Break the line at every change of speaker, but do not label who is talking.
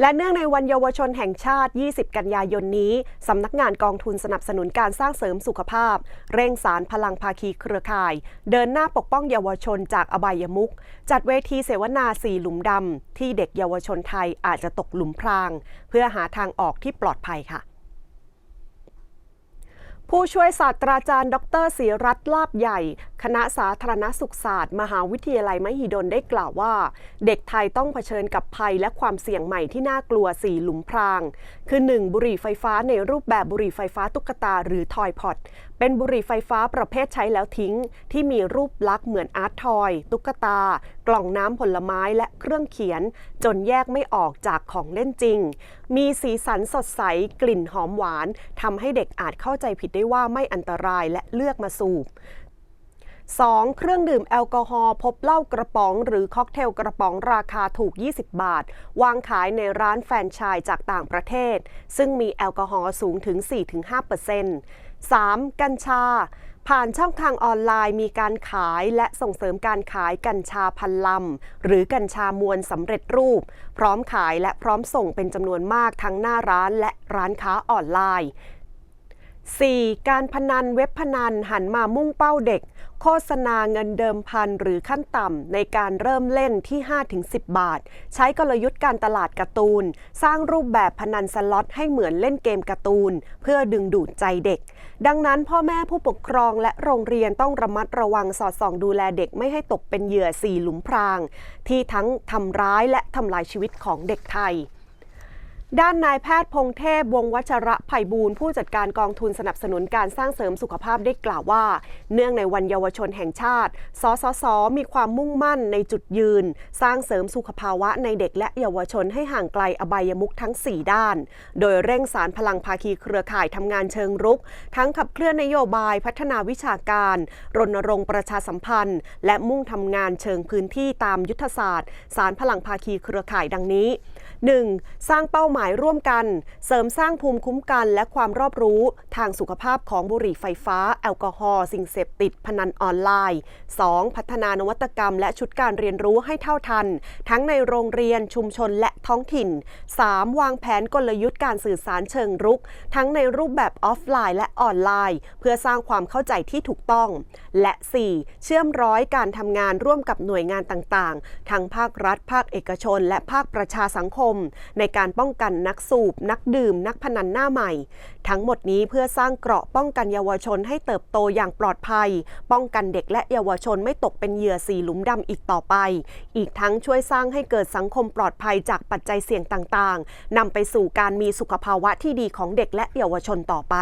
และเนื่องในวันเยาวชนแห่งชาติ 20 กันยายนนี้ สำนักงานกองทุนสนับสนุนการสร้างเสริมสุขภาพ เร่งสารพลังภาคีเครือข่าย เดินหน้าปกป้องเยาวชนจากอบายมุก จัดเวทีเสวนาสี่หลุมดำที่เด็กเยาวชนไทยอาจจะตกหลุมพราง เพื่อหาทางออกที่ปลอดภัยค่ะ ผู้ช่วยศาสตราจารย์ ดรศิรัตน์ลาบใหญ่ คณะสาธารณสุขศาสตร์ มหาวิทยาลัยมหิดลได้กล่าวว่า เด็กไทยต้องเผชิญกับภัยและความเสี่ยงใหม่ที่น่ากลัวสี่หลุมพราง คือ 1. บุหรี่ไฟฟ้าในรูปแบบบุหรี่ไฟฟ้าตุ๊กตาหรือทอยพอดเป็นบุหรี่ไฟฟ้าประเภทใช้แล้วทิ้ง ที่มีรูปลักษณ์เหมือนอาร์ตทอย ตุ๊กตา กล่องน้ำผลไม้และเครื่องเขียน จนแยกไม่ออกจากของเล่นจริง มีสีสันสดใสกลิ่นหอมหวานทำให้เด็กอาจเข้าใจผิดได้ว่าไม่อันตรายและเลือกมาสูบ 2. เครื่องดื่มแอลกอฮอล์พบเหล้ากระป๋อง หรือค็อกเทลกระป๋องราคาถูก 20 บาท วางขายในร้านแฟรนไชส์จากต่างประเทศ ซึ่งมีแอลกอฮอล์สูงถึง 4-5% 3. กัญชา ผ่านช่องทางออนไลน์มีการขายและส่งเสริมการขายกัญชาพันลำ หรือกัญชามวลสำเร็จรูป พร้อมขายและพร้อมส่งเป็นจำนวนมากทั้งหน้าร้านและร้านค้าออนไลน์ 4. การพนันเว็บพนันหันมามุ่งเป้าเด็ก โฆษณาเงินเดิมพันหรือขั้นต่ำในการเริ่มเล่นที่ 5-10 บาท ใช้กลยุทธ์การตลาดการ์ตูน สร้างรูปแบบพนันสล็อตให้เหมือนเล่นเกมการ์ตูน เพื่อดึงดูดใจเด็ก ดังนั้นพ่อแม่ผู้ปกครองและโรงเรียนต้องระมัดระวังสอดส่องดูแลเด็กไม่ให้ตกเป็นเหยื่อสี่หลุมพราง ที่ทั้งทำร้ายและทำลายชีวิตของเด็กไทย ด้านนายแพทย์พงเทพ วงวัชระไพบูลผู้จัดการกองทุนสนับสนุนการสร้างเสริมสุขภาพได้กล่าวว่า เนื่องในวันเยาวชนแห่งชาติ สสส มีความมุ่งมั่นในจุดยืน สร้างเสริมสุขภาวะในเด็กและเยาวชนให้ห่างไกลอบายมุขทั้ง 4 ด้าน โดยเร่งสารพลังภาคีเครือข่ายทำงานเชิงรุก ทั้งขับเคลื่อนนโยบายพัฒนาวิชาการ รณรงค์ประชาสัมพันธ์ และมุ่งทำงานเชิงพื้นที่ตามยุทธศาสตร์ สารพลังภาคีเครือข่ายดังนี้ 1. สร้างเป้าหมายร่วมกัน เสริมสร้างภูมิคุ้มกัน และความรอบรู้ทางสุขภาพของบุหรี่ไฟฟ้า แอลกอฮอล์สิ่งเสพติด พนันออนไลน์ 2. พัฒนานวัตกรรม และชุดการเรียนรู้ให้เท่าทัน ทั้งในโรงเรียนชุมชนและท้องถิ่น 3. วางแผนกลยุทธ์การสื่อสารเชิงรุก ทั้งในรูปแบบออฟไลน์และออนไลน์ เพื่อสร้างความเข้าใจที่ถูกต้อง และ 4. เชื่อมร้อยการทำงานร่วมกับหน่วยงานต่างๆ ทั้งภาครัฐ ภาคเอกชน และภาคประชาสังคมม ในการป้องกันนักสูบ นักดื่ม นักพนันหน้าใหม่ ทั้งหมดนี้เพื่อสร้างเกราะป้องกันเยาวชนให้เติบโตอย่างปลอดภัย ป้องกันเด็กและเยาวชนไม่ตกเป็นเหยื่อสีหลุมดำอีกต่อไป อีกทั้งช่วยสร้างให้เกิดสังคมปลอดภัยจากปัจจัยเสี่ยงต่างๆนำไปสู่การมีสุขภาวะที่ดีของเด็กและเยาวชนต่อไป